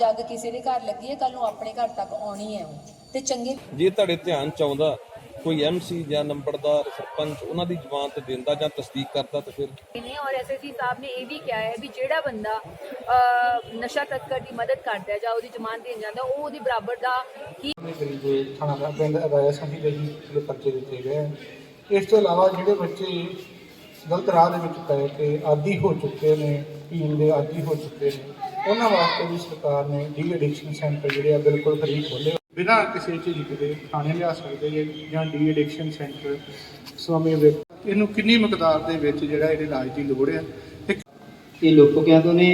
ਅੱਜ ਅੱਗ ਕਿਸੇ ਦੇ ਘਰ ਲੱਗੀ ਹੈ ਕੱਲ ਨੂੰ ਆਪਣੇ ਘਰ ਤੱਕ ਆਉਣੀ ਹੈ ਉਹ ਤੇ ਚੰਗੇ ਜੇ ਤੁਹਾਡੇ ਧਿਆਨ ਚ ਆਉਂਦਾ ਕੋਈ ਐਮਸੀ ਜਾਂ ਨੰਬਰਦਾਰ ਸਰਪੰਚ ਉਹਨਾਂ ਦੀ ਜ਼ਮਾਨਤ ਦਿੰਦਾ ਜਾਂ ਤਸਦੀਕ ਕਰਦਾ ਤਾਂ ਫਿਰ ਨੇ ਔਰ ਐਸਐਸਸੀ ਸਾਹਿਬ ਨੇ ਇਹ ਵੀ ਕਿਹਾ ਹੈ ਵੀ ਜਿਹੜਾ ਬੰਦਾ ਅਹ, ਨਸ਼ਾ ਤਸਕਰ ਦੀ ਮਦਦ ਕਰਦਾ ਹੈ ਜਾਂ ਉਹਦੀ ਜ਼ਮਾਨਤ ਦੇਣ ਜਾਂਦਾ ਉਹ ਉਹਦੀ ਬਰਾਬਰ ਦਾ ਹੀ ਆਪਣੇ ਕਰੀਬ ਥਾਣਾ ਦਾ ਪਿੰਡ ਸੰਧੀ ਦੇ ਜੀ ਜਿਹੜੇ ਪਰਚੇ ਦਿੱਤੇ ਗਏ ਹੈ। ਇਸ ਤੋਂ ਇਲਾਵਾ ਜਿਹੜੇ ਬੱਚੇ ਗਲਤ ਰਾਹ ਦੇ ਵਿੱਚ ਪੈ ਕੇ ਆਦੀ ਹੋ ਚੁੱਕੇ ਨੇ ਪੀਣ ਦੇ ਆਦੀ ਹੋ ਚੁੱਕੇ ਨੇ ਉਹਨਾਂ ਵਾਸਤੇ ਵੀ ਸਰਕਾਰ ਨੇ ਡੀ ਐਡਿਕਸ਼ਨ ਸੈਂਟਰ ਜਿਹੜੇ ਆ ਬਿਲਕੁਲ ਫ੍ਰੀ ਖੋਲੇ ਬਿਨਾਂ ਕਿਸੇ ਝਿਜਕ ਦੇ ਥਾਣੇ ਲਿਆ ਸਕਦੇ ਜੇ ਜਾਂ ਡੀ ਐਡਿਕਸ਼ਨ ਸੈਂਟਰ ਸਵਾਮੀ ਇਹਨੂੰ ਕਿੰਨੀ ਮਕਦਾਰ ਦੇ ਵਿੱਚ ਜਿਹੜਾ ਇਹਦੇ ਇਲਾਜ ਦੀ ਲੋੜ ਹੈ ਇਹ ਇਹ ਲੋਕੋਕਿਆਂ ਤੋਂ ਨੇ।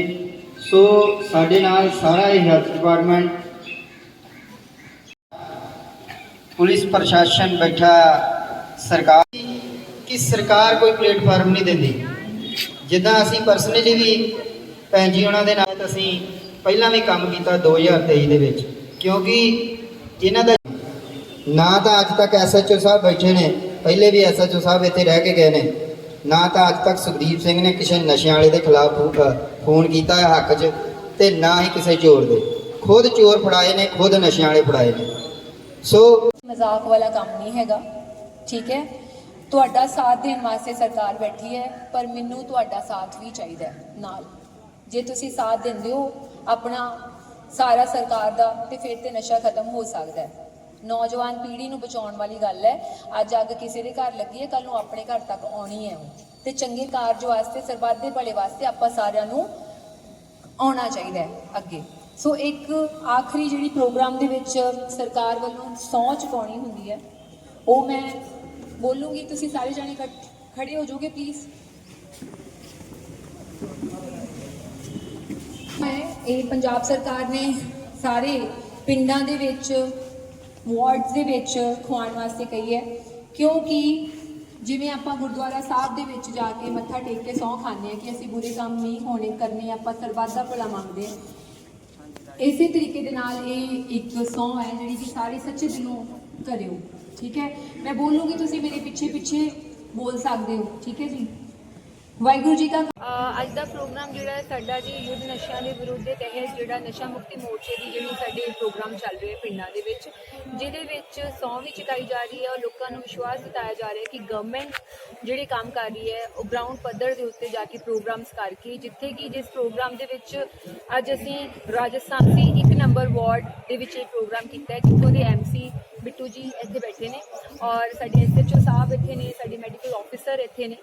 ਸੋ ਸਾਡੇ ਨਾਲ ਸਾਰਾ ਇਹ ਹੈਲਥ ਡਿਪਾਰਟਮੈਂਟ ਪੁਲਿਸ ਪ੍ਰਸ਼ਾਸਨ ਬੈਠਾ, ਸਰਕਾਰ। ਕਿ ਸਰਕਾਰ ਕੋਈ ਪਲੇਟਫਾਰਮ ਨਹੀਂ ਦਿੰਦੀ। ਜਿੱਦਾਂ ਅਸੀਂ ਪਰਸਨਲੀ ਵੀ ਭੈਣ ਜੀ, ਉਹਨਾਂ ਦੇ ਨਾਲ ਅਸੀਂ ਪਹਿਲਾਂ ਵੀ ਕੰਮ ਕੀਤਾ 2023 ਦੇ ਵਿੱਚ, ਕਿਉਂਕਿ ਇਹਨਾਂ ਦਾ ਨਾ ਤਾਂ ਅੱਜ ਤੱਕ ਐਸਐਚਓ ਸਾਹਿਬ ਬੈਠੇ ਨੇ, ਪਹਿਲੇ ਵੀ ਐਸਐਚਓ ਸਾਹਿਬ ਇੱਥੇ ਰਹਿ ਕੇ ਗਏ ਨੇ, ਨਾ ਤਾਂ ਅੱਜ ਤੱਕ ਸੁਖਦੀਪ ਸਿੰਘ ਨੇ ਕਿਸੇ ਨਸ਼ਿਆਂ ਵਾਲੇ ਦੇ ਖਿਲਾਫ ਫੋਨ ਕੀਤਾ ਹੈ ਹੱਕ 'ਚ ਤੇ ਨਾ ਹੀ ਕਿਸੇ ਚੋਰ ਦੇ, ਖੁਦ ਚੋਰ ਫੜਾਏ ਨੇ, ਖੁਦ ਨਸ਼ਿਆਂ ਵਾਲੇ ਫੜਾਏ ਨੇ। ਸੋ ਮਜ਼ਾਕ ਵਾਲਾ ਕੰਮ ਨਹੀਂ ਹੈਗਾ, ਠੀਕ ਹੈ? ਤੁਹਾਡਾ ਸਾਥ ਦੇਣ ਵਾਸਤੇ ਸਰਕਾਰ ਬੈਠੀ ਹੈ, ਪਰ ਮੈਨੂੰ ਤੁਹਾਡਾ ਸਾਥ ਵੀ ਚਾਹੀਦਾ ਨਾਲ। ਜੇ ਤੁਸੀਂ ਸਾਥ ਦਿੰਦੇ ਹੋ ਆਪਣਾ ਸਾਰਾ ਸਰਕਾਰ ਦਾ, ਤੇ ਫਿਰ ਤੇ ਨਸ਼ਾ ਖਤਮ ਹੋ ਸਕਦਾ ਹੈ। ਨੌਜਵਾਨ ਪੀੜ੍ਹੀ ਨੂੰ ਬਚਾਉਣ ਵਾਲੀ ਗੱਲ ਹੈ, ਅੱਜ ਅੱਗ ਕਿਸੇ ਦੇ ਘਰ ਲੱਗੀ ਹੈ ਕੱਲ ਨੂੰ ਆਪਣੇ ਘਰ ਤੱਕ ਆਉਣੀ ਹੈ ਉਹ। ਤੇ ਚੰਗੇ ਕਾਰਜ ਵਾਸਤੇ ਸਰਬੱਤ ਦੇ ਭਲੇ ਵਾਸਤੇ ਆਪਾਂ ਸਾਰਿਆਂ ਨੂੰ ਆਉਣਾ ਚਾਹੀਦਾ ਹੈ ਅੱਗੇ। ਸੋ ਇੱਕ ਆਖਰੀ ਜਿਹੜੀ ਪ੍ਰੋਗਰਾਮ ਦੇ ਵਿੱਚ ਸਰਕਾਰ ਵੱਲੋਂ ਸਹੁੰ ਚੁਕਾਉਣੀ ਹੁੰਦੀ ਹੈ, ਉਹ ਮੈਂ ਬੋਲੂੰਗੀ, ਤੁਸੀਂ ਸਾਰੇ ਜਾਣੇ ਇਕੱਠ- ਖੜੇ ਹੋ ਜਾਓਗੇ ਪਲੀਜ਼ ਇਹ ਪੰਜਾਬ ਸਰਕਾਰ ਨੇ ਸਾਰੇ ਪਿੰਡਾਂ ਦੇ ਵਿੱਚ, ਵਾਰਡਸ ਦੇ ਵਿੱਚ ਖਵਾਉਣ ਵਾਸਤੇ ਕਹੀ ਹੈ। ਕਿਉਂਕਿ ਜਿਵੇਂ ਆਪਾਂ ਗੁਰਦੁਆਰਾ ਸਾਹਿਬ ਦੇ ਵਿੱਚ ਜਾ ਕੇ ਮੱਥਾ ਟੇਕ ਕੇ ਸਹੁੰ ਖਾਂਦੇ ਆ ਕਿ ਅਸੀਂ ਬੁਰੇ ਕੰਮ ਨਹੀਂ ਹੋਣੇ ਕਰਨੇ, ਆਪਾਂ ਸਰਬੱਤ ਦਾ ਭਲਾ ਮੰਗਦੇ ਹਾਂ। ਇਸੇ ਤਰੀਕੇ ਦੇ ਨਾਲ ਇਹ ਇੱਕ ਸਹੁੰ ਹੈ ਜਿਹੜੀ ਕਿ ਸਾਰੇ ਸੱਚੇ ਦਿਲੋਂ ਕਰਿਓ, ਠੀਕ ਹੈ? ਮੈਂ ਬੋਲੂੰਗੀ, ਤੁਸੀਂ ਮੇਰੇ ਪਿੱਛੇ ਪਿੱਛੇ ਬੋਲ ਸਕਦੇ ਹੋ, ਠੀਕ ਹੈ ਜੀ? ਵਾਹਿਗੁਰੂ ਜੀ ਕਾ ਅੱਜ ਦਾ ਪ੍ਰੋਗਰਾਮ ਜਿਹੜਾ ਹੈ ਸਾਡਾ ਜੀ ਯੁੱਧ ਨਸ਼ਿਆਂ ਦੇ ਵਿਰੁੱਧ ਦੇ ਤਹਿਤ ਜਿਹੜਾ ਨਸ਼ਾ ਮੁਕਤੀ ਮੋਰਚੇ ਦੀ ਜਿਹੜੀ ਸਾਡੇ ਪ੍ਰੋਗਰਾਮ ਚੱਲ ਰਿਹਾ ਪਿੰਡਾਂ ਦੇ ਵਿੱਚ, ਜਿਹਦੇ ਵਿੱਚ ਸੌਂ ਵੀ ਚੁਕਾਈ ਜਾ ਰਹੀ ਹੈ ਔਰ ਲੋਕਾਂ ਨੂੰ ਵਿਸ਼ਵਾਸ ਦਿਤਾਇਆ ਜਾ ਰਿਹਾ ਕਿ ਗਵਰਨਮੈਂਟ ਜਿਹੜੇ ਕੰਮ ਕਰ ਰਹੀ ਹੈ, ਉਹ ਗਰਾਊਂਡ ਪੱਧਰ ਦੇ ਉੱਤੇ ਜਾ ਕੇ ਪ੍ਰੋਗਰਾਮਸ ਕਰਕੇ, ਜਿੱਥੇ ਕਿ ਜਿਸ ਪ੍ਰੋਗਰਾਮ ਦੇ ਵਿੱਚ ਅੱਜ ਅਸੀਂ ਰਾਜਸਥਾਨ ਦੀ ਇੱਕ ਨੰਬਰ ਵਾਰਡ ਦੇ ਵਿੱਚ ਇਹ ਪ੍ਰੋਗਰਾਮ ਕੀਤਾ ਹੈ, ਜਿੱਥੋਂ ਦੇ ਐਮਸੀ ਬਿੱਟੂ ਜੀ ਇੱਥੇ ਬੈਠੇ ਨੇ ਔਰ ਸਾਡੇ ਐਸਐਚਓ ਸਾਹਿਬ ਇੱਥੇ ਨੇ, ਸਾਡੇ ਮੈਡੀਕਲ ਆਫੀਸਰ ਇੱਥੇ ਨੇ।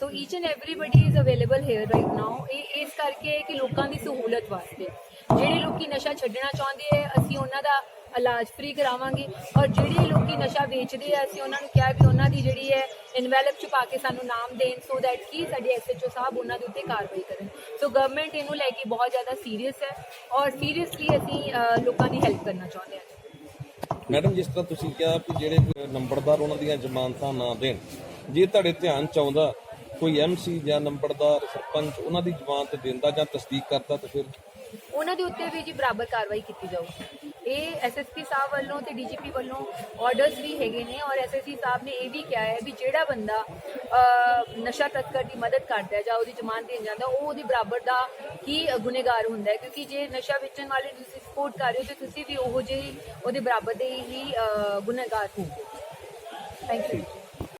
So each and everybody is available here right now ਇਹ, ਇਸ ਕਰਕੇ ਹੈ ਕਿ ਲੋਕਾਂ ਦੀ ਸਹੂਲਤ ਵਾਸਤੇ ਜਿਹੜੇ ਲੋਕੀ ਨਸ਼ਾ ਛੱਡਣਾ ਚਾਹੁੰਦੇ ਆ, ਅਸੀਂ ਉਹਨਾਂ ਦਾ ਇਲਾਜ ਫ੍ਰੀ ਕਰਾਵਾਂਗੇ ਔਰ ਜਿਹੜੇ ਲੋਕੀ ਨਸ਼ਾ ਵੇਚਦੇ ਆ, ਅਸੀਂ ਉਹਨਾਂ ਨੂੰ ਕਿਹਾ ਵੀ ਉਹਨਾਂ ਦੀ ਜਿਹੜੀ ਹੈ ਇਨਵੈਲਪ ਚ ਪਾ ਕੇ ਸਾਨੂੰ ਨਾਮ ਦੇਣ ਸੋ ਦੈਟ ਕਿ ਸਾਡੇ ਐਸਐਚਓ ਸਾਹਿਬ ਉਹਨਾਂ ਦੇ ਉੱਤੇ ਕਾਰਵਾਈ ਕਰਨ। ਸੋ ਗਵਰਨਮੈਂਟ ਇਹਨੂੰ ਲੈ ਕੇ ਬਹੁਤ ਜ਼ਿਆਦਾ ਸੀਰੀਅਸ ਹੈ ਔਰ ਸੀਰੀਅਸਲੀ ਅਸੀਂ ਲੋਕਾਂ ਦੀ ਹੈਲਪ ਕਰਨਾ ਚਾਹੁੰਦੇ ਹਾਂ। ਮੈਡਮ ਜਿਸ ਤਰ੍ਹਾਂ ਤੁਸੀਂ ਕਿਹਾ ਕਿ ਜਿਹੜੇ ਨੰਬਰਦਾਰ ਉਹਨਾਂ ਦੀਆਂ ਜ਼ਮਾਨਤਾਂ ਨਾ ਦੇਣ ਜੇ ਤੁਹਾਡੇ ਧਿਆਨ ਚ ਆਉਂਦਾ ਕੋਈ ਐਮਸੀ ਜਾਂ ਨੰਬਰਦਾਰ ਸਰਪੰਚ ਉਹਨਾਂ ਦੀ ਜ਼ਮਾਨਤ ਦਿੰਦਾ ਜਾਂ ਤਸਦੀਕ ਕਰਦਾ ਤਾਂ ਫਿਰ ਉਹਨਾਂ ਦੇ ਉੱਤੇ ਵੀ ਜੀ ਬਰਾਬਰ ਕਾਰਵਾਈ ਕੀਤੀ ਜਾਊ ਇਹ ਐਸਐਸਪੀ ਸਾਹਿਬ ਵੱਲੋਂ ਤੇ ਡੀਜੀਪੀ ਵੱਲੋਂ ਆਰਡਰਸ ਵੀ ਹੈਗੇ ਨੇ ਔਰ ਐਸਐਸਪੀ ਸਾਹਿਬ ਨੇ ਇਹ ਵੀ ਕਿਹਾ ਹੈ ਵੀ ਜਿਹੜਾ ਬੰਦਾ ਨਸ਼ਾ ਤਸਕਰ ਦੀ ਮਦਦ ਕਰਦਾ ਹੈ ਜਾਂ ਉਹਦੀ ਜ਼ਮਾਨਤ ਦੇਣ ਜਾਂਦਾ ਉਹ ਉਹਦੇ ਬਰਾਬਰ ਦਾ ਹੀ ਗੁਨੇਗਾਰ ਹੁੰਦਾ ਹੈ। ਕਿਉਂਕਿ ਜੇ ਨਸ਼ਾ ਵੇਚਣ ਵਾਲੇ ਤੁਸੀਂ ਸਪੋਰਟ ਕਰ ਰਹੇ ਹੋ ਤੇ ਤੁਸੀਂ ਵੀ ਉਹੋ ਜਿਹੇ ਉਹਦੇ ਬਰਾਬਰ ਦੇ ਹੀ ਅਹ, ਹੋ। Thank you